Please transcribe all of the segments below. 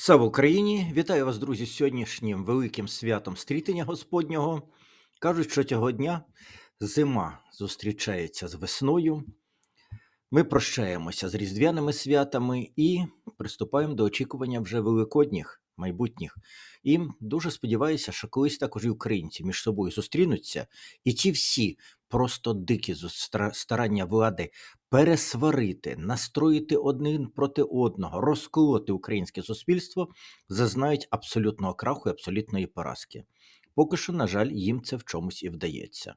Слава Україні! Вітаю вас, друзі, з сьогоднішнім великим святом стрітення Господнього. Кажуть, що цього дня зима зустрічається з весною. Ми прощаємося з різдвяними святами і приступаємо до очікування вже великодніх майбутніх. І дуже сподіваюся, що колись також і українці між собою зустрінуться, і ті всі просто дикі старання влади пересварити, настроїти один проти одного, розколоти українське суспільство, зазнають абсолютного краху і абсолютної поразки. Поки що, на жаль, їм це в чомусь і вдається.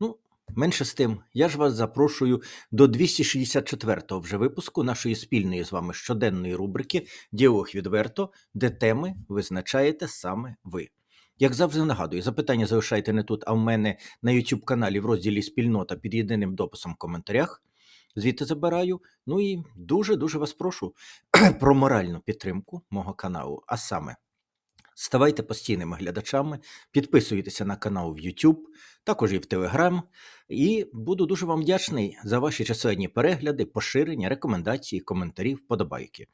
Ну, менше з тим, я ж вас запрошую до 264-го вже випуску нашої спільної з вами щоденної рубрики Діалог відверто, де теми визначаєте саме ви. Як завжди нагадую, запитання залишайте не тут, а в мене на YouTube каналі в розділі Спільнота під єдиним дописом в коментарях. Звідти забираю. Ну і дуже дуже вас прошу про моральну підтримку мого каналу. А саме, ставайте постійними глядачами, підписуйтеся на канал в YouTube, також і в Telegram. І буду дуже вам вдячний за ваші численні перегляди, поширення, рекомендації, коментарі, вподобайки.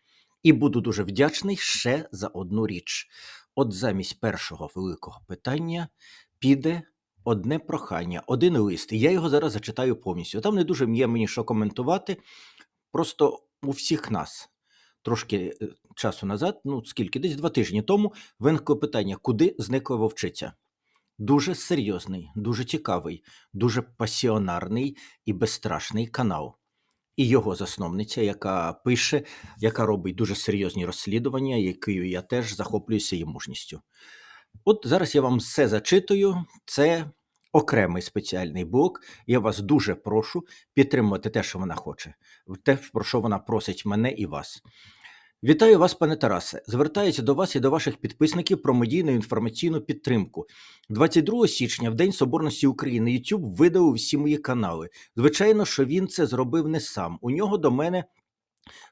І буду дуже вдячний ще за одну річ. От замість першого великого питання піде одне прохання, один лист. І я його зараз зачитаю повністю. Там не дуже є мені що коментувати. Просто у всіх нас трошки е, часу назад, ну скільки, десь два тижні тому, виникло питання, куди зникла вовчиця. Дуже серйозний, дуже цікавий, дуже пасіонарний і безстрашний канал. І його засновниця, яка пише, яка робить дуже серйозні розслідування, якою я теж захоплююся її мужністю. От зараз я вам все зачитую. Це окремий спеціальний блок. Я вас дуже прошу підтримувати те, що вона хоче, те, про що вона просить мене і вас. Вітаю вас, пане Тарасе. Звертаюся до вас і до ваших підписників про медійну інформаційну підтримку. 22 січня, в День Соборності України, YouTube видав всі мої канали. Звичайно, що він це зробив не сам. У нього до мене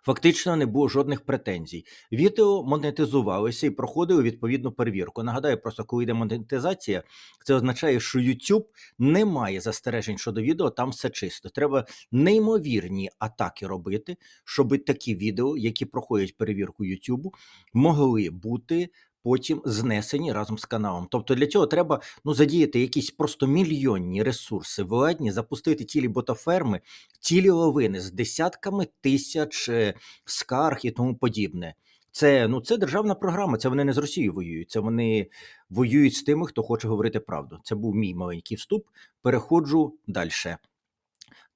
фактично не було жодних претензій. Відео монетизувалися і проходили відповідну перевірку. Нагадаю, просто коли йде монетизація, це означає, що YouTube не має застережень щодо відео, там все чисто. Треба неймовірні атаки робити, щоб такі відео, які проходять перевірку YouTube, могли бути. Потім знесені разом з каналом. Тобто для цього треба ну задіяти якісь просто мільйонні ресурси владні, запустити цілі ботаферми, цілі лавини з десятками тисяч е, скарг і тому подібне. Це ну це державна програма. Це вони не з Росією воюють. Це вони воюють з тими, хто хоче говорити правду. Це був мій маленький вступ. Переходжу далі.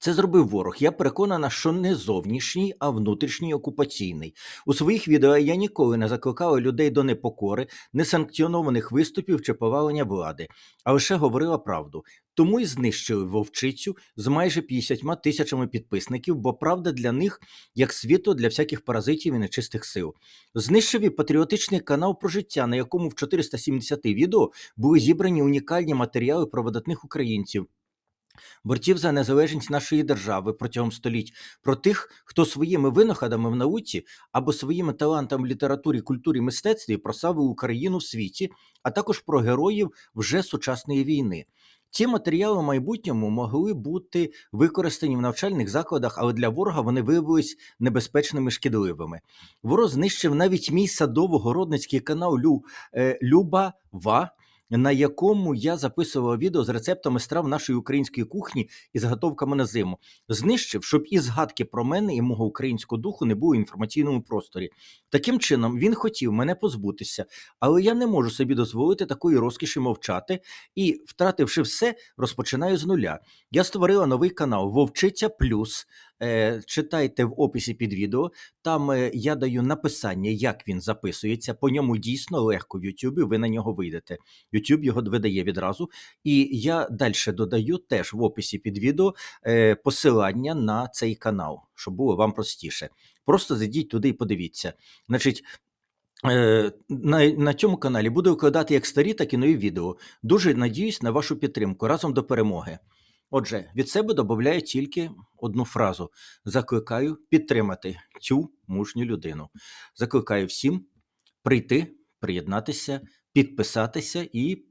Це зробив ворог. Я переконана, що не зовнішній, а внутрішній окупаційний. У своїх відео я ніколи не закликала людей до непокори, несанкціонованих виступів чи повалення влади, а лише говорила правду. Тому й знищили вовчицю з майже 50 тисячами підписників, бо правда для них як світло для всяких паразитів і нечистих сил. Знищив і патріотичний канал про життя, на якому в 470 відео були зібрані унікальні матеріали про видатних українців борців за незалежність нашої держави протягом століть, про тих, хто своїми винаходами в науці або своїми талантами в літературі, культурі, мистецтві прославив Україну в світі, а також про героїв вже сучасної війни. Ці матеріали в майбутньому могли бути використані в навчальних закладах, але для ворога вони виявились небезпечними шкідливими. Ворог знищив навіть мій садово-городницький канал Лю, е, Люба Ва, на якому я записував відео з рецептами страв нашої української кухні і заготовками на зиму. Знищив, щоб і згадки про мене і мого українського духу не було в інформаційному просторі. Таким чином він хотів мене позбутися, але я не можу собі дозволити такої розкіші мовчати і, втративши все, розпочинаю з нуля. Я створила новий канал Вовчиця Плюс. Е, читайте в описі під відео. Там е, я даю написання, як він записується. По ньому дійсно легко в Ютубі. Ви на нього вийдете. YouTube його видає відразу. І я далі додаю теж в описі під відео е, посилання на цей канал, щоб було вам простіше. Просто зайдіть туди і подивіться. Значить. На, на цьому каналі буду викладати як старі, так і нові відео. Дуже надіюсь на вашу підтримку разом до перемоги. Отже, від себе додаю тільки одну фразу: закликаю підтримати цю мужню людину. Закликаю всім прийти, приєднатися, підписатися і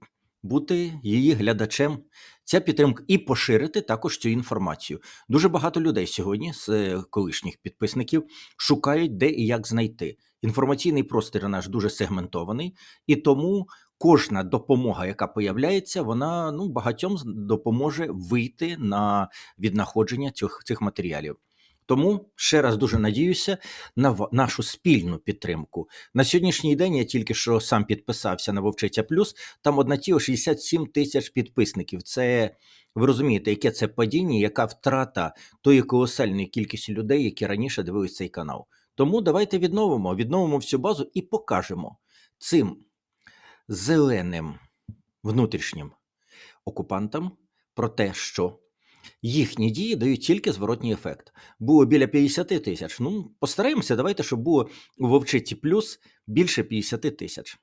бути її глядачем. Ця підтримка і поширити також цю інформацію. Дуже багато людей сьогодні з е, колишніх підписників шукають, де і як знайти. Інформаційний простір наш дуже сегментований, і тому кожна допомога, яка появляється, вона ну, багатьом допоможе вийти на віднаходження цих, цих матеріалів. Тому ще раз дуже надіюся на нашу спільну підтримку. На сьогоднішній день я тільки що сам підписався на Вовчиця Плюс. Там 1,67 тисяч підписників. Це ви розумієте, яке це падіння, яка втрата тої колосальної кількості людей, які раніше дивились цей канал. Тому давайте відновимо, відновимо всю базу і покажемо цим зеленим внутрішнім окупантам про те, що їхні дії дають тільки зворотній ефект. Було біля 50 тисяч. Ну, постараємося, давайте, щоб було у Вовчиці плюс більше 50 тисяч.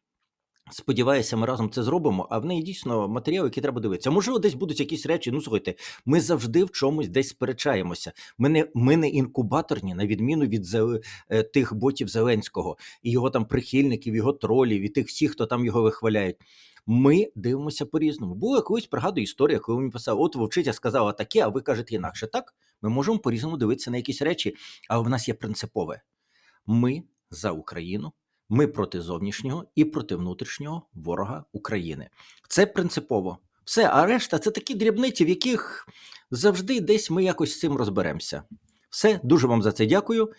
Сподіваюся, ми разом це зробимо, а в неї дійсно матеріал, який треба дивитися. Можливо, десь будуть якісь речі. Ну, слухайте, ми завжди в чомусь десь сперечаємося. Ми не, ми не інкубаторні, на відміну від Зел- е, тих ботів Зеленського і його там прихильників, його тролів, і тих всіх, хто там його вихваляють. Ми дивимося по-різному. Була колись пригадую історія, коли мені писав, от вовчиця сказала таке, а ви кажете інакше. Так, ми можемо по-різному дивитися на якісь речі, але в нас є принципове. Ми за Україну, ми проти зовнішнього і проти внутрішнього ворога України. Це принципово. Все, а решта це такі дрібниці, в яких завжди десь ми якось з цим розберемося. Все, дуже вам за це дякую.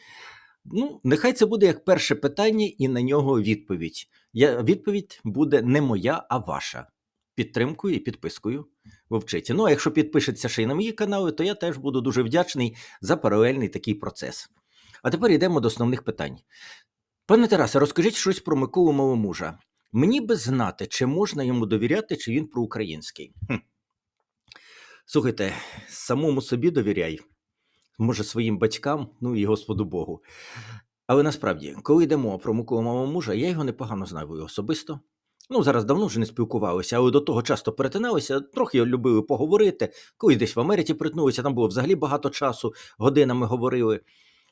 Ну, нехай це буде як перше питання, і на нього відповідь. Я, відповідь буде не моя, а ваша. Підтримкою і підпискою вовчиці. Ну, а якщо підпишеться ще й на мої канали, то я теж буду дуже вдячний за паралельний такий процес. А тепер йдемо до основних питань. Пане Тарасе, розкажіть щось про Миколу Маломужа. Мені би знати, чи можна йому довіряти, чи він проукраїнський. Хм. Слухайте, самому собі довіряй, може своїм батькам, ну і Господу Богу. Але насправді, коли йдемо про Миколу Маломужа, я його непогано знаю особисто. Ну, зараз давно вже не спілкувалися, але до того часто перетиналися, трохи любили поговорити. Колись десь в Америці притнулися, там було взагалі багато часу, годинами говорили.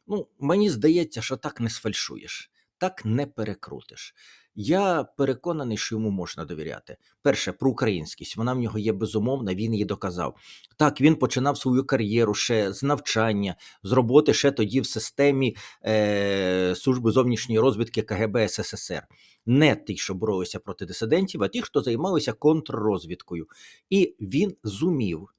Ну, мені здається, що так не сфальшуєш, так не перекрутиш. Я переконаний, що йому можна довіряти. Перше, про українськість. Вона в нього є безумовна, він її доказав. Так, він починав свою кар'єру ще з навчання, з роботи ще тоді в системі е, служби зовнішньої розвідки КГБ СССР. Не ті, що боролися проти дисидентів, а ті, хто займалися контррозвідкою. І він зумів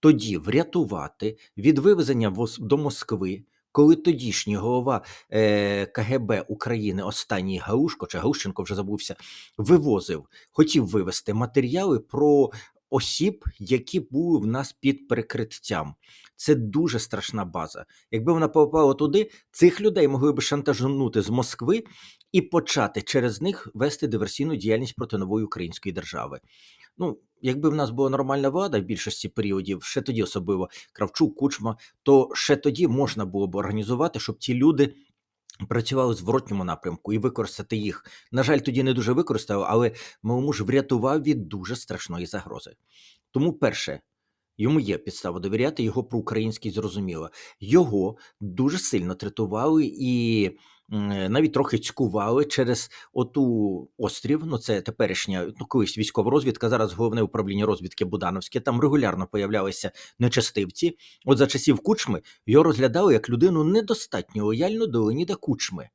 тоді врятувати від вивезення до Москви, коли тодішній голова е, КГБ України, останній Гаушко чи Гаущенко вже забувся, вивозив, хотів вивезти матеріали про осіб, які були в нас під перекриттям. Це дуже страшна база. Якби вона попала туди, цих людей могли б шантажнути з Москви і почати через них вести диверсійну діяльність проти нової української держави. Ну, якби в нас була нормальна влада в більшості періодів, ще тоді особливо Кравчук, Кучма, то ще тоді можна було б організувати, щоб ці люди працювали в зворотньому напрямку і використати їх. На жаль, тоді не дуже використав, але Маломуж врятував від дуже страшної загрози. Тому, перше, йому є підстава довіряти, його про український зрозуміло. Його дуже сильно третували і навіть трохи цькували через оту острів. Ну, це теперішня, ну колись військова розвідка, зараз головне управління розвідки Будановське. Там регулярно появлялися нечастивці. От за часів Кучми його розглядали як людину недостатньо лояльну до Леоніда Кучми.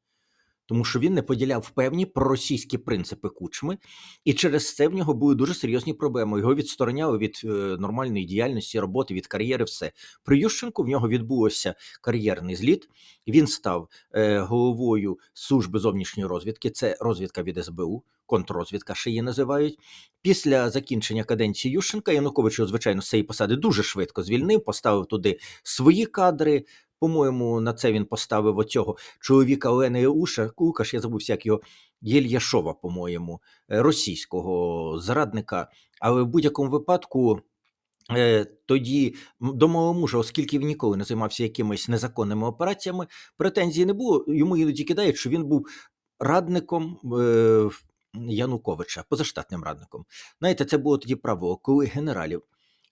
Тому що він не поділяв певні проросійські принципи кучми, і через це в нього були дуже серйозні проблеми. Його відстороняли від е, нормальної діяльності, роботи, від кар'єри. Все при Ющенку в нього відбувся кар'єрний зліт. Він став е, головою служби зовнішньої розвідки. Це розвідка від СБУ, контррозвідка ще її називають. Після закінчення каденції Ющенка Янукович звичайно, з цієї посади дуже швидко звільнив, поставив туди свої кадри. По-моєму, на це він поставив оцього чоловіка Олени Уша, Кукаш, я забувся, як його Єльяшова, по-моєму, е, російського зрадника. Але в будь-якому випадку. е, Тоді до мого мужа, оскільки він ніколи не займався якимись незаконними операціями, претензій не було. Йому іноді кидають, що він був радником е, Януковича, позаштатним радником. Знаєте, це було тоді правило, коли генералів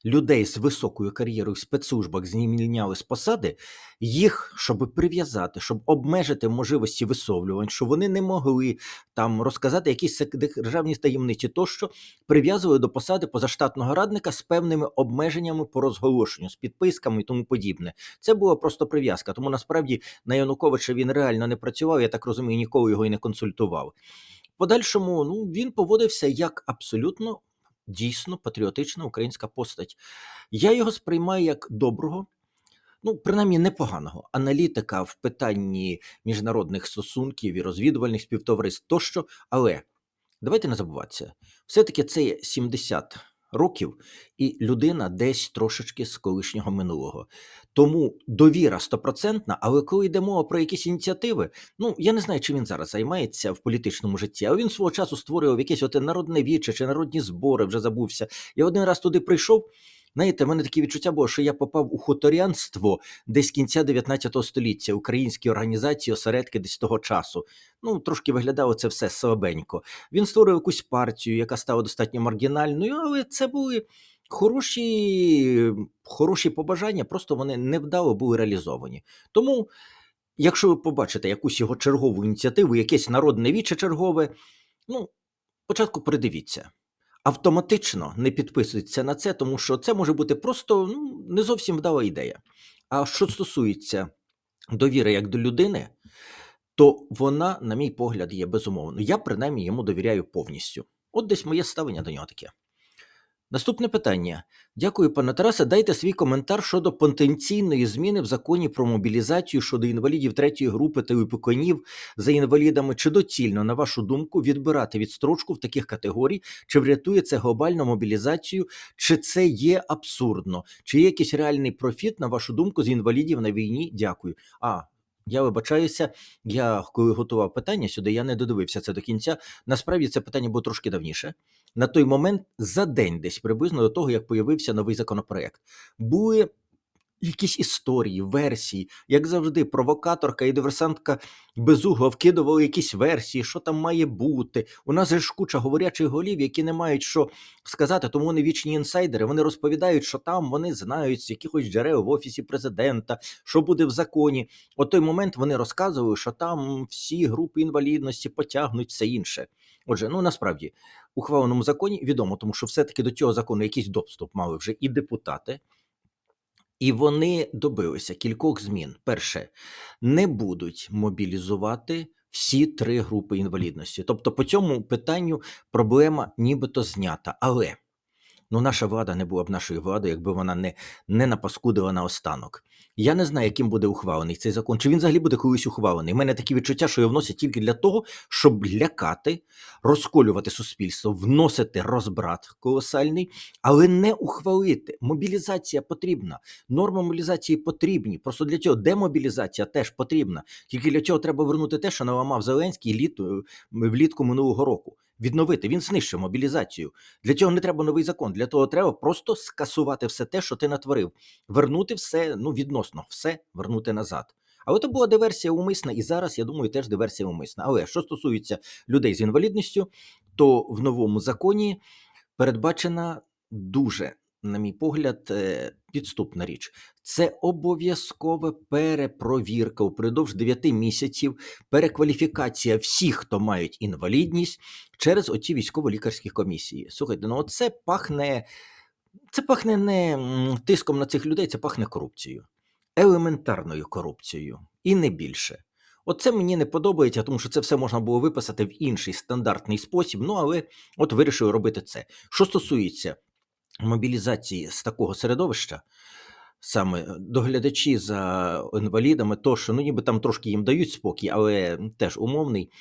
людей з високою кар'єрою в спецслужбах звільняли з посади, їх, щоб прив'язати, щоб обмежити можливості висловлювань, що вони не могли там розказати якісь державні таємниці, тощо прив'язували до посади позаштатного радника з певними обмеженнями по розголошенню, з підписками і тому подібне. Це була просто прив'язка. Тому насправді на Януковича він реально не працював. Я так розумію, ніколи його і не консультував. Подальшому ну, він поводився як абсолютно дійсно патріотична українська постать. Я його сприймаю як доброго, ну, принаймні непоганого аналітика в питанні міжнародних стосунків і розвідувальних співтовариств тощо. Але давайте не забуватися, все-таки це є 70 років, і людина десь трошечки з колишнього минулого. Тому довіра стопроцентна, але коли йде мова про якісь ініціативи, ну я не знаю, чим він зараз займається в політичному житті, але він свого часу створював якесь от народне віче чи народні збори, вже забувся. Я один раз туди прийшов. Знаєте, в мене таке відчуття було, що я попав у хуторянство десь кінця 19 століття, українські організації, осередки десь того часу. Ну, трошки виглядало це все слабенько. Він створив якусь партію, яка стала достатньо маргінальною, але це були хороші, хороші побажання, просто вони невдало були реалізовані. Тому, якщо ви побачите якусь його чергову ініціативу, якесь народне віче чергове, ну, спочатку передивіться. Автоматично не підписується на це, тому що це може бути просто ну, не зовсім вдала ідея. А що стосується довіри як до людини, то вона, на мій погляд, є безумовно. Я принаймні йому довіряю повністю. От десь моє ставлення до нього таке. Наступне питання. Дякую, пане Тарасе. Дайте свій коментар щодо потенційної зміни в законі про мобілізацію щодо інвалідів третьої групи та випіконів за інвалідами. Чи доцільно, на вашу думку, відбирати відстрочку в таких категорій? Чи врятує це глобальну мобілізацію? Чи це є абсурдно? Чи є якийсь реальний профіт, на вашу думку, з інвалідів на війні? Дякую. А я вибачаюся, я коли готував питання сюди, я не додивився це до кінця. Насправді це питання було трошки давніше. На той момент, за день, десь приблизно до того, як появився новий законопроект, були якісь історії, версії, як завжди, провокаторка і диверсантка безугла вкидували якісь версії, що там має бути. У нас же ж куча говорячих голів, які не мають що сказати, тому вони вічні інсайдери. Вони розповідають, що там вони знають з якихось джерел в офісі президента, що буде в законі. От той момент вони розказували, що там всі групи інвалідності потягнуть все інше. Отже, ну насправді ухваленому законі відомо, тому що все-таки до цього закону якийсь доступ мали вже і депутати. І вони добилися кількох змін. Перше, не будуть мобілізувати всі три групи інвалідності. Тобто, по цьому питанню проблема нібито знята. Але ну, наша влада не була б нашою владою, якби вона не, не напаскудила на останок. Я не знаю, яким буде ухвалений цей закон, чи він взагалі буде колись ухвалений. У мене такі відчуття, що його вносять тільки для того, щоб лякати, розколювати суспільство, вносити розбрат колосальний, але не ухвалити. Мобілізація потрібна. Норми мобілізації потрібні. Просто для цього демобілізація теж потрібна. Тільки для цього треба вернути те, що наламав Зеленський літо, влітку минулого року. Відновити він знищив мобілізацію. Для цього не треба новий закон. Для того треба просто скасувати все те, що ти натворив, вернути все, ну відносно все вернути назад. Але це була диверсія умисна, і зараз я думаю, теж диверсія умисна. Але що стосується людей з інвалідністю, то в новому законі передбачена дуже, на мій погляд, е, підступна річ. Це обов'язкова перепровірка упродовж 9 місяців, перекваліфікація всіх, хто мають інвалідність, через оці військово-лікарські комісії. Слухайте, ну це пахне. Це пахне не тиском на цих людей, це пахне корупцією, елементарною корупцією, і не більше. Оце мені не подобається, тому що це все можна було виписати в інший стандартний спосіб. Ну але от вирішив робити це. Що стосується мобілізації з такого середовища, саме доглядачі за інвалідами, то що ну ніби там трошки їм дають спокій, але теж умовний.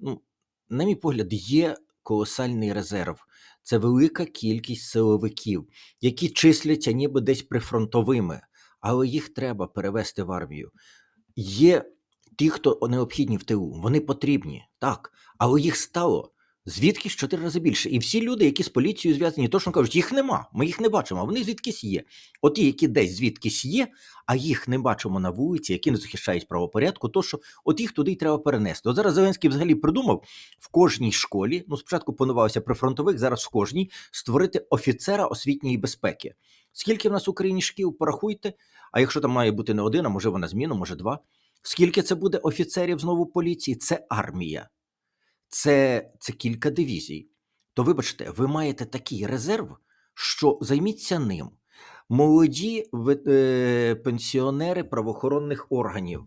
Ну, на мій погляд, є колосальний резерв. Це велика кількість силовиків, які числяться ніби десь прифронтовими, але їх треба перевести в армію. Є ті, хто необхідні в ТУ, вони потрібні, так, але їх стало Звідкись в чотири рази більше. І всі люди, які з поліцією зв'язані, точно кажуть, їх нема, ми їх не бачимо, а вони звідкись є. От ті, які десь звідкись є, а їх не бачимо на вулиці, які не захищають правопорядку, то що от їх туди й треба перенести. От зараз Зеленський взагалі придумав в кожній школі, ну спочатку планувалося при фронтових, зараз в кожній, створити офіцера освітньої безпеки. Скільки в нас в Україні шкіл, порахуйте, а якщо там має бути не один, а може вона зміна, може два. Скільки це буде офіцерів знову поліції? Це армія це, це кілька дивізій. То вибачте, ви маєте такий резерв, що займіться ним. Молоді е, пенсіонери правоохоронних органів.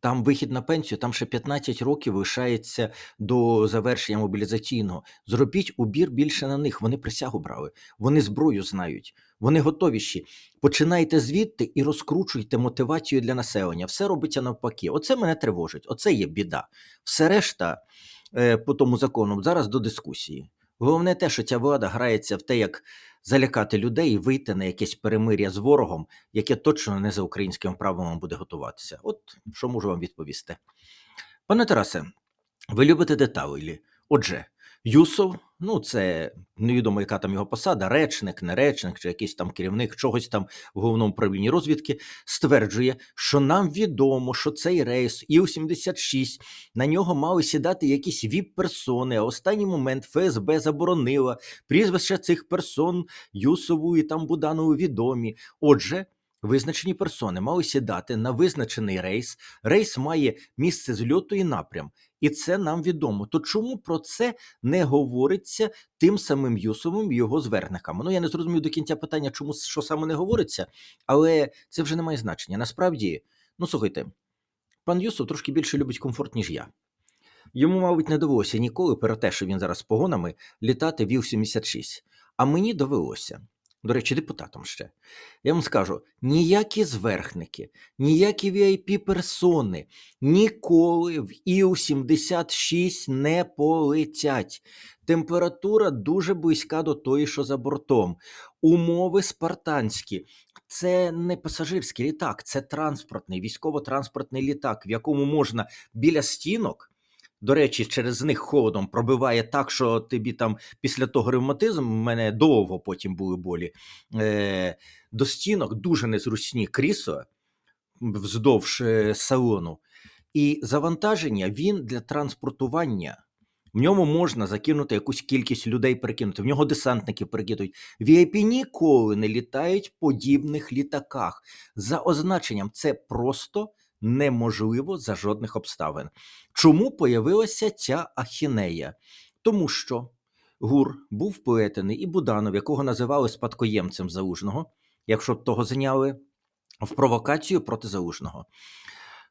Там вихід на пенсію, там ще 15 років лишається до завершення мобілізаційного. Зробіть убір більше на них. Вони присягу брали, вони зброю знають, вони готовіші. Починайте звідти і розкручуйте мотивацію для населення. Все робиться навпаки. Оце мене тривожить. Оце є біда. Все решта по тому закону зараз до дискусії. Головне те, що ця влада грається в те, як залякати людей і вийти на якесь перемир'я з ворогом, яке точно не за українськими правилами буде готуватися. От що можу вам відповісти. Пане Тарасе, ви любите деталі. Отже, Юсов, ну це невідомо, яка там його посада, речник, не речник, чи якийсь там керівник чогось там в головному управлінні розвідки, стверджує, що нам відомо, що цей рейс Іл-76, на нього мали сідати якісь віп-персони, а останній момент ФСБ заборонила прізвища цих персон Юсову і там Буданову відомі. Отже, визначені персони мали сідати на визначений рейс. Рейс має місце зльоту і напрям. І це нам відомо. То чому про це не говориться тим самим Юсовим і його зверниками? Ну я не зрозумів до кінця питання, чому що саме не говориться, але це вже не має значення. Насправді, ну слухайте, пан Юсов трошки більше любить комфорт, ніж я. Йому, мабуть, не довелося ніколи перед те, що він зараз з погонами літати ВІЛ-76. А мені довелося. До речі, депутатом ще. Я вам скажу: ніякі зверхники, ніякі VIP-персони ніколи в Іу-76 не полетять. Температура дуже близька до тої, що за бортом. Умови спартанські. Це не пасажирський літак, це транспортний, військово-транспортний літак, в якому можна біля стінок. До речі, через них холодом пробиває так, що тобі там після того ревматизм, в мене довго потім були болі. Е, до стінок дуже незручні крісла вздовж е, салону. І завантаження він для транспортування. В ньому можна закинути якусь кількість людей перекинути. В нього десантники перекидують. VIP ніколи не літають в подібних літаках. За означенням, це просто неможливо за жодних обставин. Чому появилася ця ахінея? Тому що Гур був вплетений і Буданов, якого називали спадкоємцем Залужного, якщо б того зняли, в провокацію проти Залужного.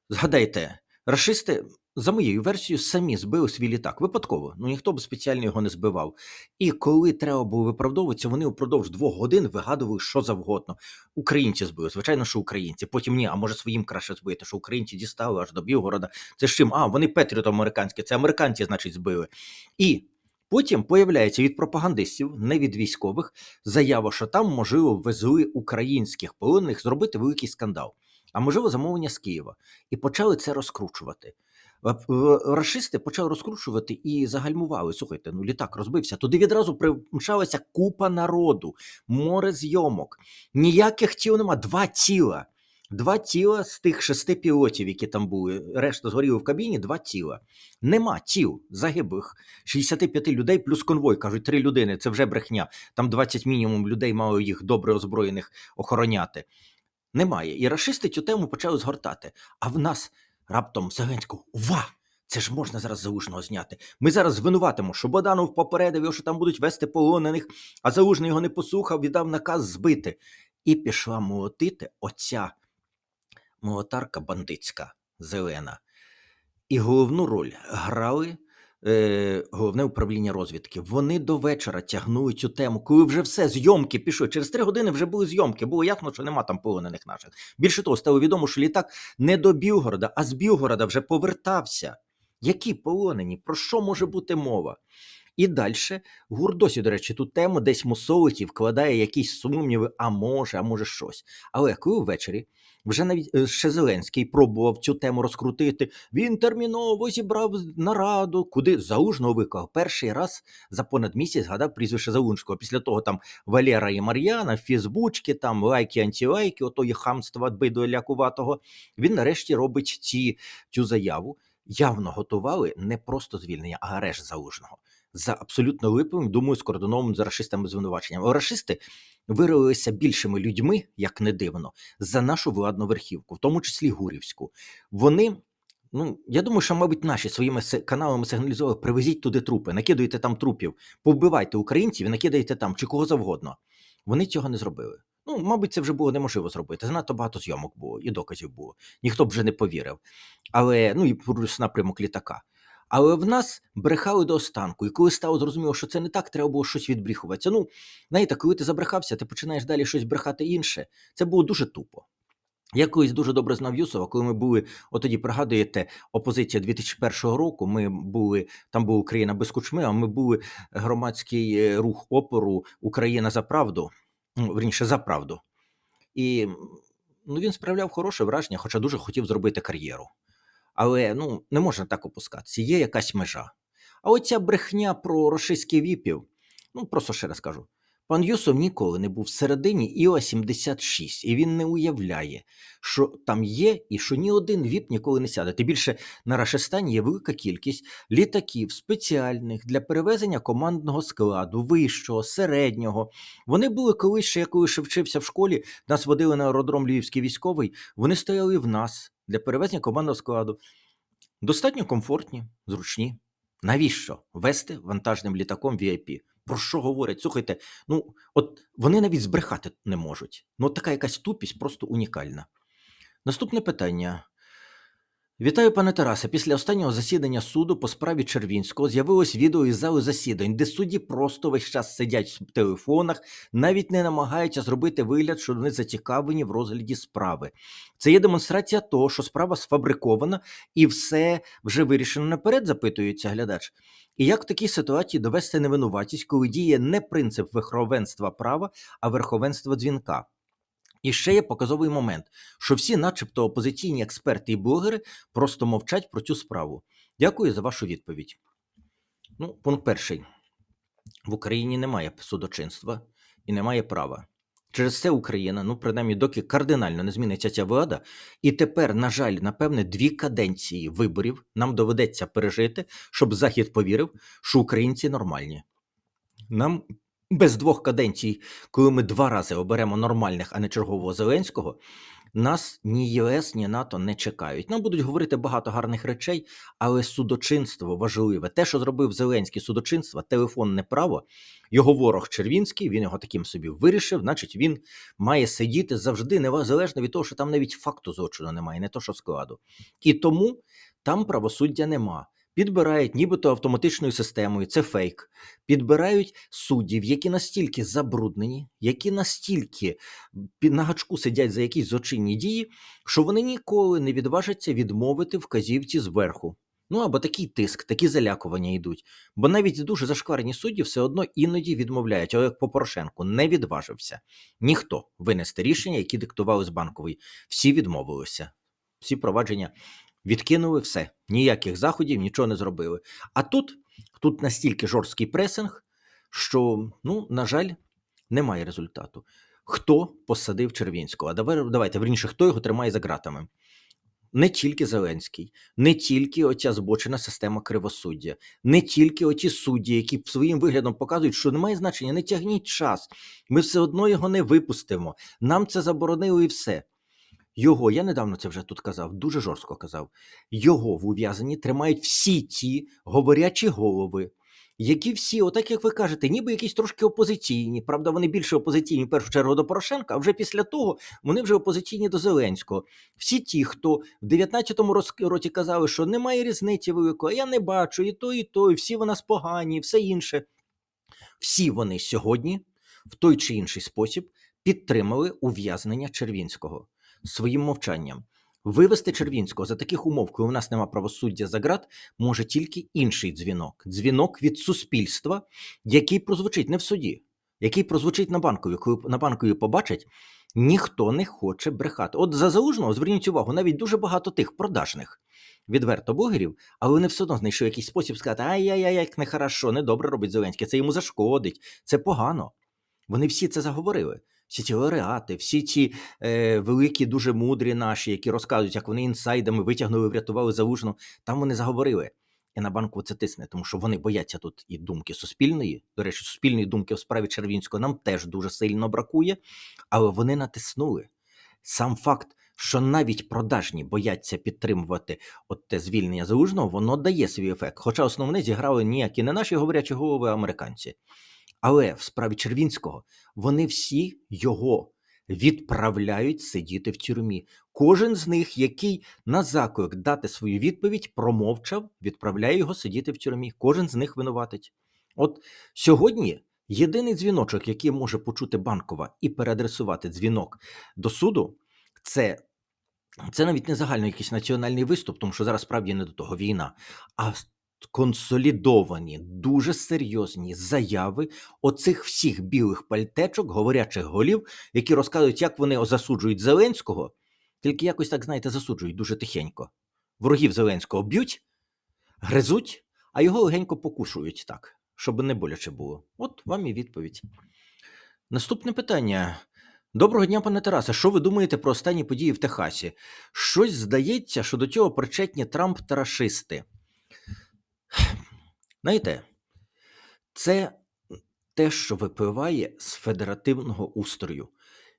Згадайте, рашисти, за моєю версією, самі збили свій літак. Випадково. Ну ніхто б спеціально його не збивав. І коли треба було виправдовуватися, вони впродовж двох годин вигадували що завгодно. Українці збили, звичайно, що українці. Потім ні, а може своїм краще збити, що українці дістали аж до Білгорода. Це з чим? А, вони Петріот американські, це американці, значить, збили. І потім появляється від пропагандистів, не від військових, заява, що там, можливо, везли українських полонених зробити великий скандал. А можливо, замовлення з Києва. І почали це розкручувати. Е, е, Рашисти почали розкручувати і загальмували. Слухайте, ну літак розбився. Туди відразу примчалася купа народу, море зйомок. Ніяких тіл нема. Два тіла. Два тіла з тих шести пілотів, які там були. Решта згоріли в кабіні, два тіла. Нема тіл загиблих. 65 людей плюс конвой. Кажуть, три людини. Це вже брехня. Там 20 мінімум людей мало їх добре озброєних охороняти. Немає. І рашисти цю тему почали згортати. А в нас раптом Зеленського ува! Це ж можна зараз залужного зняти. Ми зараз звинуватимо, що Боданов попередив його, що там будуть вести полонених, а залужний його не послухав, віддав наказ збити. І пішла молотити оця молотарка бандитська зелена. І головну роль грали е, головне управління розвідки. Вони до вечора тягнули цю тему, коли вже все, зйомки пішли. Через три години вже були зйомки. Було ясно, що нема там полонених наших. Більше того, стало відомо, що літак не до Білгорода, а з Білгорода вже повертався. Які полонені? Про що може бути мова? І далі ГУР досі, до речі, ту тему десь мусолить і вкладає якісь сумніви, а може, а може щось. Але коли ввечері вже навіть е, ще Зеленський пробував цю тему розкрутити, він терміново зібрав нараду, куди Залужного виклав. Перший раз за понад місяць згадав прізвище Залужного. Після того там Валера і Мар'яна, Фейсбучки, там лайки, антилайки, ото є хамство биду лякуватого. Він нарешті робить ці, цю заяву. Явно готували не просто звільнення, а арешт Залужного. За абсолютно липовим, думаю, скоординованим з рашистами звинуваченням. А рашисти виявилися більшими людьми, як не дивно, за нашу владну верхівку, в тому числі Гурівську. Вони. Ну, я думаю, що, мабуть, наші своїми каналами сигналізували, привезіть туди трупи, накидуйте там трупів, повбивайте українців і накидайте там чи кого завгодно. Вони цього не зробили. Ну, мабуть, це вже було неможливо зробити. Занадто багато зйомок було і доказів було. Ніхто б вже не повірив. Але ну і плюс напрямок літака. Але в нас брехали до останку, і коли стало зрозуміло, що це не так, треба було щось відбріхуватися. Ну, знаєте, коли ти забрехався, ти починаєш далі щось брехати інше. Це було дуже тупо. Я колись дуже добре знав Юсова, коли ми були, от тоді пригадуєте, опозиція 2001 року. Ми були там була Україна без кучми, а ми були громадський е, рух опору Україна за правду, ну, верніше за правду. І ну, він справляв хороше враження, хоча дуже хотів зробити кар'єру. Але ну, не можна так опускатися, є якась межа. А оця брехня про російських віпів, ну просто ще раз кажу. Пан Юсов ніколи не був всередині Іо 76, і він не уявляє, що там є, і що ні один віп ніколи не сяде. Тим більше на Рашистані є велика кількість літаків спеціальних для перевезення командного складу, вищого, середнього. Вони були колись ще, я коли ще вчився в школі, нас водили на аеродром Львівський військовий, вони стояли в нас для перевезення командного складу. Достатньо комфортні, зручні. Навіщо вести вантажним літаком VIP? Про що говорять? Слухайте, ну от вони навіть збрехати не можуть. Ну, от така якась тупість просто унікальна. Наступне питання. Вітаю, пане Тарасе. Після останнього засідання суду по справі Червінського з'явилось відео із зали засідань, де судді просто весь час сидять в телефонах, навіть не намагаються зробити вигляд, що вони зацікавлені в розгляді справи. Це є демонстрація того, що справа сфабрикована і все вже вирішено наперед, запитується глядач. І як в такій ситуації довести невинуватість, коли діє не принцип верховенства права, а верховенство дзвінка? І ще є показовий момент, що всі, начебто, опозиційні експерти і блогери просто мовчать про цю справу. Дякую за вашу відповідь. Ну, пункт перший: в Україні немає судочинства і немає права. Через це Україна, ну принаймні, доки кардинально не зміниться ця влада, і тепер, на жаль, напевне, дві каденції виборів нам доведеться пережити, щоб Захід повірив, що українці нормальні. Нам без двох каденцій, коли ми два рази оберемо нормальних, а не чергового Зеленського, нас ні ЄС, ні НАТО не чекають. Нам будуть говорити багато гарних речей, але судочинство важливе. Те, що зробив Зеленський судочинство, телефонне право, його ворог Червінський, він його таким собі вирішив, значить, він має сидіти завжди, незалежно від того, що там навіть факту злочину немає, не то що складу. І тому там правосуддя нема. Підбирають нібито автоматичною системою, це фейк. Підбирають суддів, які настільки забруднені, які настільки на гачку сидять за якісь злочинні дії, що вони ніколи не відважаться відмовити вказівці зверху. Ну або такий тиск, такі залякування йдуть. Бо навіть дуже зашкварені судді все одно іноді відмовляють. Але по Порошенку не відважився ніхто винести рішення, які диктували з банкової. Всі відмовилися. Всі провадження відкинули все. Ніяких заходів, нічого не зробили. А тут, тут настільки жорсткий пресинг, що, ну, на жаль, немає результату. Хто посадив Червінського? А давай, давайте, верніше, хто його тримає за ґратами? Не тільки Зеленський, не тільки оця збочена система кривосуддя, не тільки оті судді, які своїм виглядом показують, що немає значення, не тягніть час. Ми все одно його не випустимо. Нам це заборонили і все. Його, я недавно це вже тут казав, дуже жорстко казав. Його в ув'язанні тримають всі ті говорячі голови, які всі, отак як ви кажете, ніби якісь трошки опозиційні. Правда, вони більше опозиційні в першу чергу до Порошенка, а вже після того вони вже опозиційні до Зеленського. Всі ті, хто в 19-му роз- році казали, що немає різниці великої, я не бачу і то, і то, і всі в погані, і все інше. Всі вони сьогодні, в той чи інший спосіб, підтримали ув'язнення Червінського своїм мовчанням. Вивести Червінського за таких умов, коли у нас нема правосуддя за ґрат, може тільки інший дзвінок дзвінок від суспільства, який прозвучить не в суді, який прозвучить на банкові. Коли на банкові побачать, ніхто не хоче брехати. От за залужного зверніть увагу, навіть дуже багато тих продажних відверто блогерів, але вони все одно знайшли якийсь спосіб сказати: ай-яй-яй, як нехорошо, недобре робить Зеленський, це йому зашкодить, це погано. Вони всі це заговорили. Всі ці лауреати, всі ці е, великі, дуже мудрі наші, які розказують, як вони інсайдами витягнули, врятували залужну, там вони заговорили. І на банку це тисне, тому що вони бояться тут і думки суспільної. До речі, суспільної думки в справі Червінського нам теж дуже сильно бракує, але вони натиснули. Сам факт, що навіть продажні бояться підтримувати от те звільнення залужного, воно дає свій ефект. Хоча основне зіграли ніякі не наші говорячі голови, а американці. Але в справі Червінського вони всі його відправляють сидіти в тюрмі. Кожен з них, який на заклик дати свою відповідь, промовчав, відправляє його сидіти в тюрмі. Кожен з них винуватить. От сьогодні єдиний дзвіночок, який може почути банкова і переадресувати дзвінок до суду, це. Це навіть не загально якийсь національний виступ, тому що зараз справді не до того війна, а консолідовані, дуже серйозні заяви оцих всіх білих пальтечок, говорячих голів, які розказують, як вони засуджують Зеленського, тільки якось так, знаєте, засуджують дуже тихенько. Ворогів Зеленського б'ють, гризуть, а його легенько покушують так, щоб не боляче було. От вам і відповідь. Наступне питання. Доброго дня, пане Тарасе. Що ви думаєте про останні події в Техасі? Щось здається, що до цього причетні Трамп та рашисти. Знаєте, це те, що випливає з федеративного устрою.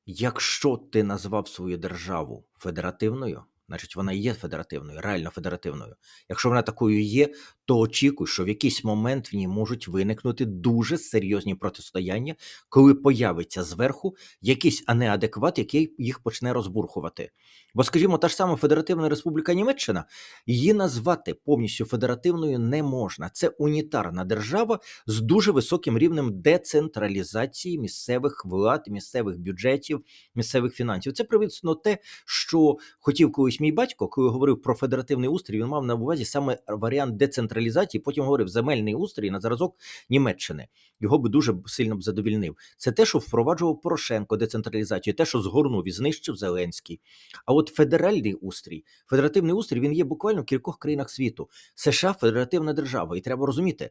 Якщо ти назвав свою державу федеративною, значить вона є федеративною, реально федеративною. Якщо вона такою є, то очікуй, що в якийсь момент в ній можуть виникнути дуже серйозні протистояння, коли появиться зверху якийсь неадекват, який їх почне розбурхувати. Бо, скажімо, та ж сама Федеративна Республіка Німеччина її назвати повністю федеративною не можна. Це унітарна держава з дуже високим рівнем децентралізації місцевих влад, місцевих бюджетів, місцевих фінансів. Це привісно те, що хотів колись мій батько, коли говорив про федеративний устрій, він мав на увазі саме варіант децентралізації. Потім говорив земельний устрій на зразок Німеччини. Його би дуже сильно б задовільнив. Це те, що впроваджував Порошенко децентралізацію, те, що згорнув і знищив Зеленський. А от федеральний устрій, федеративний устрій він є буквально в кількох країнах світу. США федеративна держава, і треба розуміти.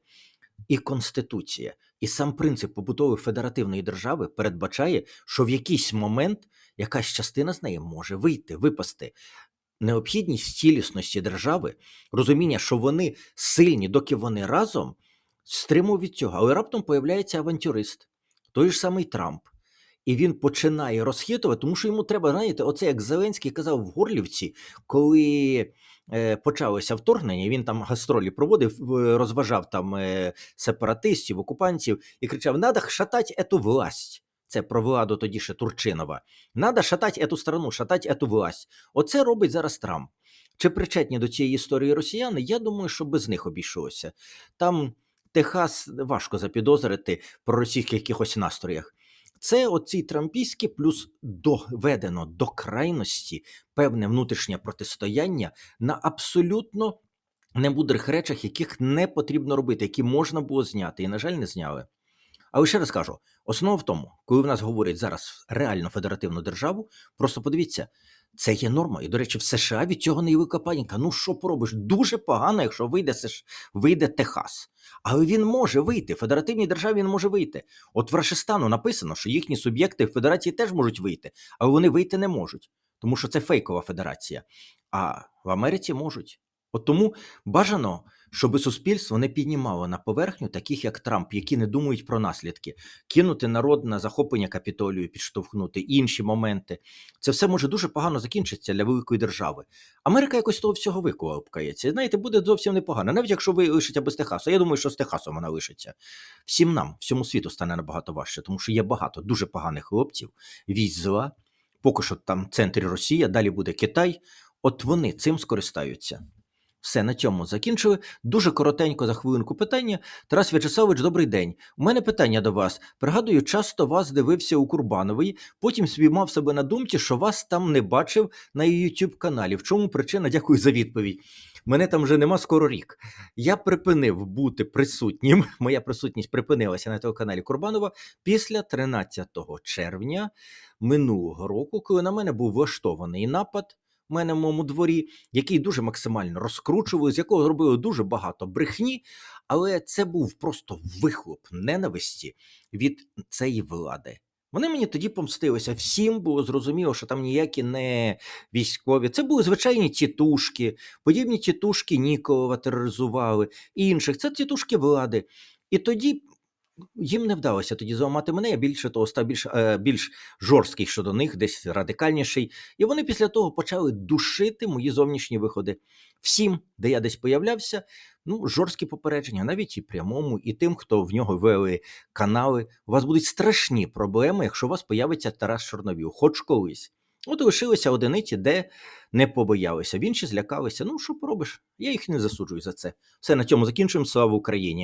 І Конституція, і сам принцип побудови федеративної держави передбачає, що в якийсь момент якась частина з неї може вийти, випасти. Необхідність цілісності держави, розуміння, що вони сильні, доки вони разом, стримує від цього. Але раптом появляється авантюрист, той ж самий Трамп. І він починає розхитувати, тому що йому треба, знаєте, оце як Зеленський казав в Горлівці, коли е, почалося вторгнення, він там гастролі проводив, розважав там е, сепаратистів, окупантів і кричав: Надо шатати ету власть. Це про владу тоді ще Турчинова. Надо шатати ету страну, шатати ету власть. Оце робить зараз Трамп. Чи причетні до цієї історії росіяни? Я думаю, що без них обійшлося. Там Техас важко запідозрити про російських якихось настроях. Це оці трампійські, плюс доведено до крайності певне внутрішнє протистояння на абсолютно немудрих речах, яких не потрібно робити, які можна було зняти, і, на жаль, не зняли. Але ще раз кажу: основа в тому, коли в нас говорять зараз реально федеративну державу, просто подивіться, це є норма. І, до речі, в США від цього не є велика паніка. Ну що поробиш? Дуже погано, якщо вийде вийде Техас. Але він може вийти. В федеративній державі він може вийти. От в Рашистану написано, що їхні суб'єкти в федерації теж можуть вийти, але вони вийти не можуть, тому що це фейкова федерація. А в Америці можуть. От тому бажано, щоб суспільство не піднімало на поверхню таких, як Трамп, які не думають про наслідки, кинути народ на захоплення капітолію, підштовхнути інші моменти. Це все може дуже погано закінчитися для великої держави. Америка якось того всього виколопкається. Знаєте, буде зовсім непогано. Навіть якщо ви лишиться без Техасу. Я думаю, що з Техасом вона лишиться. Всім нам, всьому світу стане набагато важче, тому що є багато дуже поганих хлопців, військ зла. Поки що там в центрі Росія, далі буде Китай. От вони цим скористаються. Все на цьому закінчили. Дуже коротенько за хвилинку питання. Тарас В'ячеславович, добрий день. У мене питання до вас. Пригадую, часто вас дивився у Курбанової, потім спіймав себе на думці, що вас там не бачив на youtube каналі. В чому причина? Дякую за відповідь. Мене там вже нема скоро рік. Я припинив бути присутнім. Моя присутність припинилася на телеканалі Курбанова після 13 червня минулого року, коли на мене був влаштований напад. У мене в моєму дворі, який дуже максимально розкручували, з якого зробили дуже багато брехні, але це був просто вихлоп ненависті від цієї влади. Вони мені тоді помстилися. Всім було зрозуміло, що там ніякі не військові. Це були звичайні тітушки, подібні тітушки Ніколова тероризували інших. Це тітушки влади. І тоді їм не вдалося тоді зламати мене. Я більше того став більш, е, більш жорсткий щодо них, десь радикальніший. І вони після того почали душити мої зовнішні виходи. Всім, де я десь появлявся, ну, жорсткі попередження, навіть і прямому, і тим, хто в нього вели канали. У вас будуть страшні проблеми, якщо у вас появиться Тарас Чорновіл, хоч колись. От лишилися одиниці, де не побоялися. В інші злякалися. Ну, що поробиш? Я їх не засуджую за це. Все на цьому закінчуємо. Слава Україні!